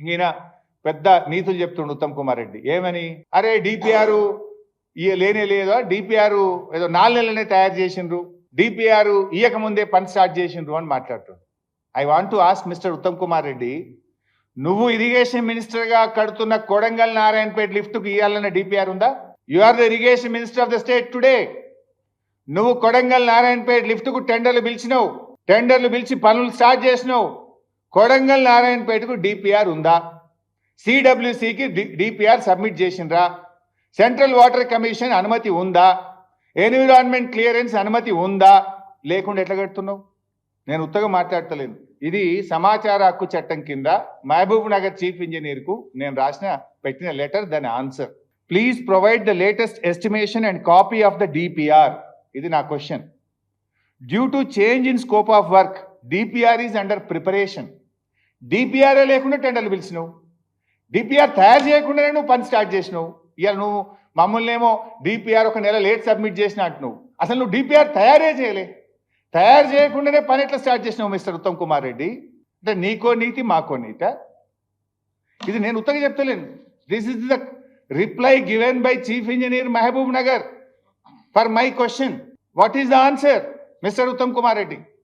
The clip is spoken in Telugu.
ఈయన పెద్ద నీతులు చెప్తుండు ఉత్తమ్ కుమార్ రెడ్డి. ఏమని? అరే డిపిఆర్ ఇయ లేనే లేదా? డిపిఆర్ ఏదో నాలుగు నెలలనే తయారు చేసిండ్రు. డిపిఆర్ ఇయ్యకముందే పని స్టార్ట్ చేసిండ్రు అని మాట్లాడుతుండు. I want to ask mister Uttam Kumar Reddy నువ్వు ఇరిగేషన్ మినిస్టర్గా కడుతున్న కొడంగల్ నారాయణపేట లిఫ్ట్కు ఇవ్వాలన్న డిపిఆర్ ఉందా? You are the irrigation minister of the state today నువ్వు కొడంగల్ నారాయణపేట లిఫ్ట్కు టెండర్లు పిలిచినావు. టెండర్లు పిలిచి పనులు స్టార్ట్ చేసినావు. కొడంగల్ నారాయణపేటకు డిపిఆర్ ఉందా? సిడబ్ల్యూసికి డిపిఆర్ సబ్మిట్ చేసిండ్రా? సెంట్రల్ వాటర్ కమిషన్ అనుమతి ఉందా? ఎన్విరాన్మెంట్ క్లియరెన్స్ అనుమతి ఉందా? లేకుండా ఎట్లా కడుతున్నావు? నేను ఉత్తగా మాట్లాడతలేను. ఇది సమాచార హక్కు చట్టం కింద మహబూబ్ నగర్ చీఫ్ ఇంజనీర్కు నేను రాసిన పెట్టిన లెటర్ దాని answer. Please provide the latest estimation and copy of the DPR ఇది నా question. Due to change in scope of work DPR is under preparation డిపిఆర్ఏ లేకుండా టెండర్లు పిలిచినావు. డిపిఆర్ తయారు చేయకుండానే నువ్వు పని స్టార్ట్ చేసినావు. ఇవాళ నువ్వు మమ్మల్ని ఏమో డిపిఆర్ ఒక నెల లేట్ సబ్మిట్ చేసిన అంటున్నావు. అసలు నువ్వు డిపిఆర్ తయారే చేయలే. తయారు చేయకుండానే పని ఎట్లా స్టార్ట్ చేసినావు మిస్టర్ ఉత్తమ్ కుమార్ రెడ్డి? అంటే నీకో నీతి మాకో నీత? ఇది నేను ఉత్తగా చెప్తలేను. This is the reply given by chief engineer Mahabubnagar for my question what is the answer mister Uttam Kumar Reddy?